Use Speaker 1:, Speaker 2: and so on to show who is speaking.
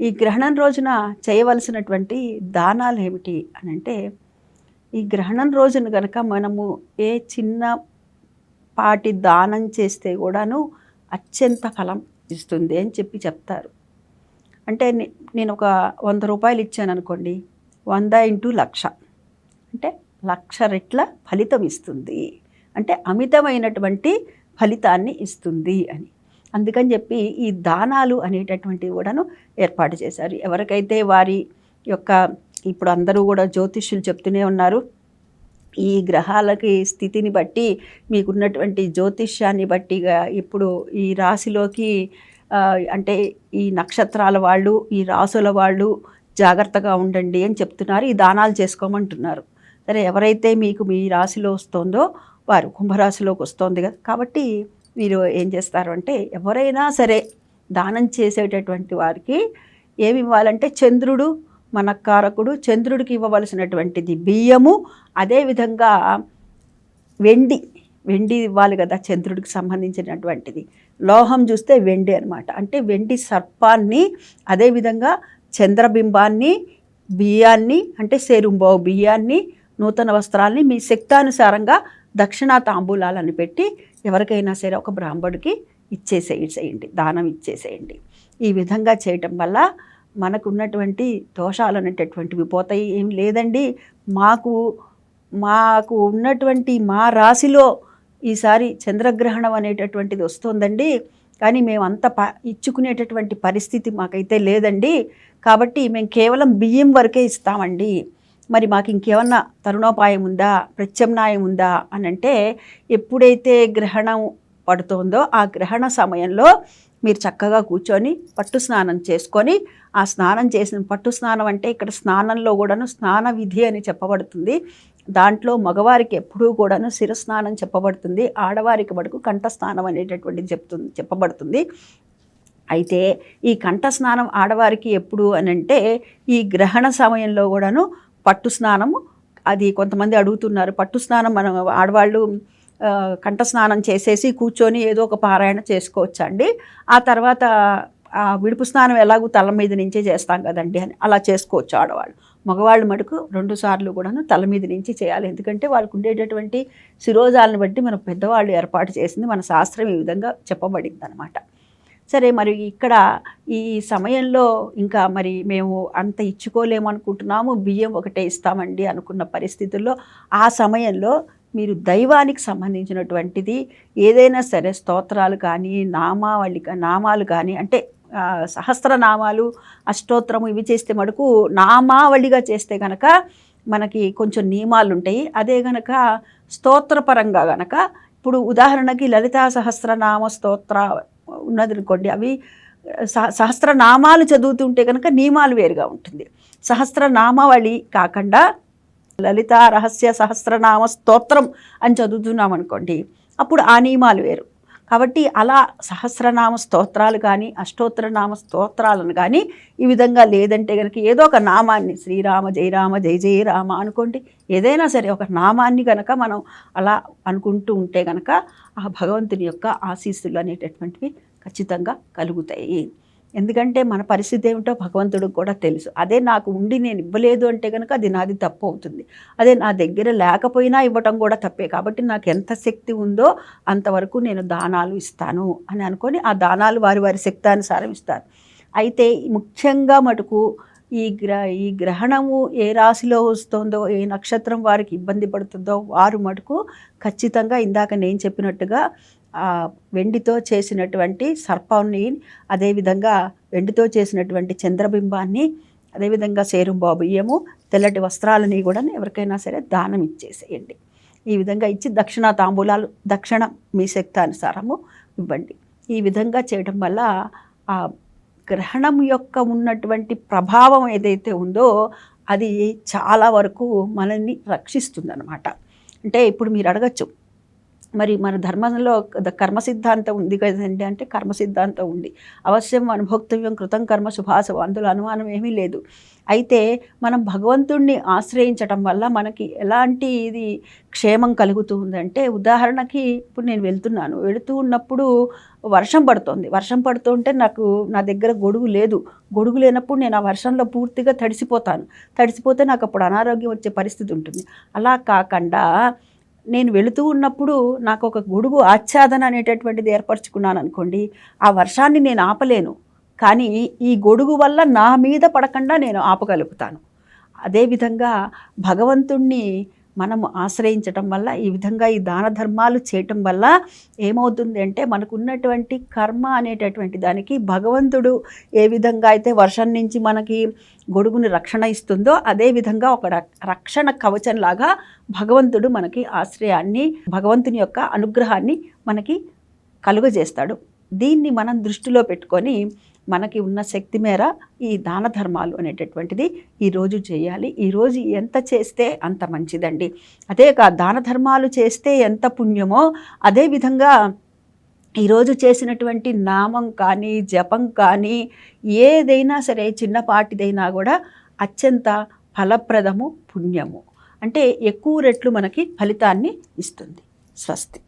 Speaker 1: ఈ గ్రహణం రోజున చేయవలసినటువంటి దానాలు ఏమిటి అని అంటే ఈ గ్రహణం రోజున కనుక మనము ఏ చిన్న పాటి దానం చేస్తే కూడాను అత్యంత ఫలం ఇస్తుంది అని చెప్పి చెప్తారు. అంటే నేను ఒక వంద రూపాయలు ఇచ్చాను అనుకోండి వంద ఇంటూ లక్ష. అంటే లక్ష రెట్ల ఫలితం ఇస్తుంది. అంటే అమితమైనటువంటి ఫలితాన్ని ఇస్తుంది అని. అందుకని చెప్పి ఈ దానాలు అనేటటువంటివి కూడాను ఏర్పాటు చేశారు. ఎవరికైతే వారి యొక్క ఇప్పుడు అందరూ కూడా జ్యోతిష్యులు చెప్తూనే ఉన్నారు ఈ గ్రహాలకి స్థితిని బట్టి మీకున్నటువంటి జ్యోతిష్యాన్ని బట్టిగా ఇప్పుడు ఈ రాశిలోకి అంటే ఈ నక్షత్రాల వాళ్ళు ఈ రాసుల వాళ్ళు జాగ్రత్తగా ఉండండి అని చెప్తున్నారు. ఈ దానాలు చేసుకోమంటున్నారు. సరే ఎవరైతే మీకు మీ రాశిలో వస్తుందో వారు కుంభరాశిలోకి వస్తుంది కదా. కాబట్టి మీరు ఏం చేస్తారు అంటే ఎవరైనా సరే దానం చేసేటటువంటి వారికి ఏమి ఇవ్వాలంటే చంద్రుడు మన కారకుడు చంద్రుడికి ఇవ్వవలసినటువంటిది బియ్యము అదేవిధంగా వెండి వెండి ఇవ్వాలి కదా చంద్రుడికి సంబంధించినటువంటిది. లోహం చూస్తే వెండి అన్నమాట. అంటే వెండి సర్పాన్ని అదేవిధంగా చంద్రబింబాన్ని బియ్యాన్ని అంటే సేరుంబావు బియ్యాన్ని నూతన వస్త్రాల్ని మీ శక్తానుసారంగా దక్షిణా తాంబూలాలను పెట్టి ఎవరికైనా సరే ఒక బ్రాహ్మడికి ఇచ్చేసేయండి దానం ఇచ్చేసేయండి. ఈ విధంగా చేయటం వల్ల మనకు ఉన్నటువంటి దోషాలు అనేటటువంటివి పోతాయి. ఏం లేదండి. మాకు మాకు ఉన్నటువంటి మా రాశిలో ఈసారి చంద్రగ్రహణం అనేటటువంటిది వస్తుందండి. కానీ మేము అంత ప ఇచ్చుకునేటటువంటి పరిస్థితి మాకైతే లేదండి. కాబట్టి మేము కేవలం బియ్యం వరకే ఇస్తామండి. మరి మాకు ఇంకేమన్నా తరుణోపాయం ఉందా ప్రత్యామ్నాయం ఉందా అని అంటే ఎప్పుడైతే గ్రహణం పడుతుందో ఆ గ్రహణ సమయంలో మీరు చక్కగా కూర్చొని పట్టు స్నానం చేసుకొని ఆ స్నానం చేసిన పట్టు స్నానం అంటే ఇక్కడ స్నానంలో కూడాను స్నాన విధి అని చెప్పబడుతుంది. దాంట్లో మగవారికి ఎప్పుడూ కూడాను శిరస్నానం చెప్పబడుతుంది. ఆడవారికి వరకు కంఠస్నానం అనేటటువంటిది చెప్తుంది చెప్పబడుతుంది. అయితే ఈ కంఠస్నానం ఆడవారికి ఎప్పుడు అని అంటే ఈ గ్రహణ సమయంలో కూడాను పట్టు స్నానము అది కొంతమంది అడుగుతున్నారు. పట్టు స్నానం మనం ఆడవాళ్ళు కంఠ స్నానం చేసేసి కూర్చొని ఏదో ఒక పారాయణ చేసుకోవచ్చండి. ఆ తర్వాత ఆ విడుపు స్నానం ఎలాగూ తల మీద నుంచే చేస్తాం కదండి అని అలా చేసుకోవచ్చు ఆడవాళ్ళు. మగవాళ్ళు మటుకు రెండు సార్లు కూడాను తల మీద నుంచి చేయాలి. ఎందుకంటే వాళ్ళకు ఉండేటటువంటి శిరోజాలను బట్టి మన పెద్దవాళ్ళు ఏర్పాటు చేసింది మన శాస్త్రం ఈ విధంగా చెప్పబడింది అనమాట సరే మరి ఇక్కడ ఈ సమయంలో ఇంకా మరి మేము అంత ఇచ్చుకోలేము అనుకుంటున్నాము బియ్యం ఒకటే ఇస్తామండి అనుకున్న పరిస్థితుల్లో ఆ సమయంలో మీరు దైవానికి సంబంధించినటువంటిది ఏదైనా సరే స్తోత్రాలు కానీ నామావళి నామాలు కానీ అంటే సహస్రనామాలు అష్టోత్తరము ఇవి చేస్తే మటుకు నామావళిగా చేస్తే కనుక మనకి కొంచెం నియమాలు ఉంటాయి అదే గనక స్తోత్రపరంగా గనక ఇప్పుడు ఉదాహరణకి లలితా సహస్రనామ స్తోత్ర ఉన్నది అనుకోండి అవి సహ సహస్రనామాలు చదువుతుంటే కనుక నియమాలు వేరుగా ఉంటుంది. సహస్రనామావళి కాకుండా లలిత రహస్య సహస్రనామ స్తోత్రం అని చదువుతున్నాం అనుకోండి అప్పుడు ఆ నియమాలు వేరు. కాబట్టి అలా సహస్రనామ స్తోత్రాలు కానీ అష్టోత్తరనామ స్తోత్రాలను కానీ ఈ విధంగా లేదంటే కనుక ఏదో ఒక నామాన్ని శ్రీరామ జయరామ జయ జయ రామ అనుకోండి ఏదైనా సరే ఒక నామాన్ని కనుక మనం అలా అనుకుంటూ ఉంటే కనుక ఆ భగవంతుని యొక్క ఆశీస్సులు అనేటటువంటివి ఖచ్చితంగా కలుగుతాయి. ఎందుకంటే మన పరిస్థితి ఏమిటో భగవంతుడికి కూడా తెలుసు. అదే నాకు ఉండి నేను ఇవ్వలేదు అంటే కనుక అది నాది తప్పు అవుతుంది. అదే నా దగ్గర లేకపోయినా ఇవ్వటం కూడా తప్పే. కాబట్టి నాకు ఎంత శక్తి ఉందో అంతవరకు నేను దానాలు ఇస్తాను అని అనుకొని ఆ దానాలు వారి వారి శక్తానుసారం ఇస్తారు. అయితే ముఖ్యంగా మటుకు ఈ గ్ర ఈ గ్రహణము ఏ రాశిలో వస్తుందో ఏ నక్షత్రం వారికి ఇబ్బంది పడుతుందో వారు మటుకు ఖచ్చితంగా ఇందాక నేను చెప్పినట్టుగా వెండితో చేసినటువంటి సర్పాన్ని అదేవిధంగా వెండితో చేసినటువంటి చంద్రబింబాన్ని అదేవిధంగా సేరుంబా బియ్యము తెల్లటి వస్త్రాలని కూడా ఎవరికైనా సరే దానం ఇచ్చేసేయండి. ఈ విధంగా ఇచ్చి దక్షిణ తాంబూలాలు దక్షిణ మీ శక్తానుసారము ఇవ్వండి. ఈ విధంగా చేయడం వల్ల గ్రహణం యొక్క ఉన్నటువంటి ప్రభావం ఏదైతే ఉందో అది చాలా వరకు మనల్ని రక్షిస్తుందన్నమాట. అంటే ఇప్పుడు మీరు అడగచ్చు మరి మన ధర్మంలో కర్మ సిద్ధాంతం ఉంది కదండి అంటే కర్మ సిద్ధాంతం ఉంది. అవశ్యం అనుభోక్తవ్యం కృతం కర్మ శుభాశం అందులో అనుమానం ఏమీ లేదు. అయితే మనం భగవంతుణ్ణి ఆశ్రయించటం వల్ల మనకి ఎలాంటి ఇది క్షేమం కలుగుతూ ఉందంటే ఉదాహరణకి ఇప్పుడు నేను వెళ్తున్నాను. వెళుతూ ఉన్నప్పుడు వర్షం పడుతోంది. వర్షం పడుతుంటే నాకు నా దగ్గర గొడుగు లేదు. గొడుగు లేనప్పుడు నేను ఆ వర్షంలో పూర్తిగా తడిసిపోతాను. తడిసిపోతే నాకు అప్పుడు అనారోగ్యం వచ్చే పరిస్థితి ఉంటుంది. అలా కాకుండా నేను వెళుతూ ఉన్నప్పుడు నాకు ఒక గొడుగు ఆచ్ఛాదన అనేటటువంటిది ఏర్పరచుకున్నాను అనుకోండి ఆ వర్షాన్ని నేను ఆపలేను. కానీ ఈ గొడుగు వల్ల నా మీద పడకుండా నేను ఆపగలుగుతాను. అదేవిధంగా భగవంతుణ్ణి మనం ఆశ్రయించటం వల్ల ఈ విధంగా ఈ దాన ధర్మాలు చేయటం వల్ల ఏమవుతుంది అంటే మనకు ఉన్నటువంటి కర్మ అనేటటువంటి దానికి భగవంతుడు ఏ విధంగా అయితే వర్షం నుంచి మనకి గొడుగుని రక్షణ ఇస్తుందో అదే విధంగా ఒక రక్షణ కవచంలాగా భగవంతుడు మనకి ఆశ్రయాన్ని భగవంతుని యొక్క అనుగ్రహాన్ని మనకి కలుగజేస్తాడు. దీన్ని మనం దృష్టిలో పెట్టుకొని మనకి ఉన్న శక్తి మేర ఈ దాన ధర్మాలు అనేటటువంటిది ఈరోజు చేయాలి. ఈరోజు ఎంత చేస్తే అంత మంచిదండి. అదే కా దాన ధర్మాలు చేస్తే ఎంత పుణ్యమో అదే విధంగా ఈరోజు చేసినటువంటి నామం కానీ జపం కానీ ఏదైనా సరే చిన్నపాటిదైనా కూడా అత్యంత ఫలప్రదము పుణ్యము. అంటే ఎక్కువ రెట్లు మనకి ఫలితాన్ని ఇస్తుంది. స్వస్తి.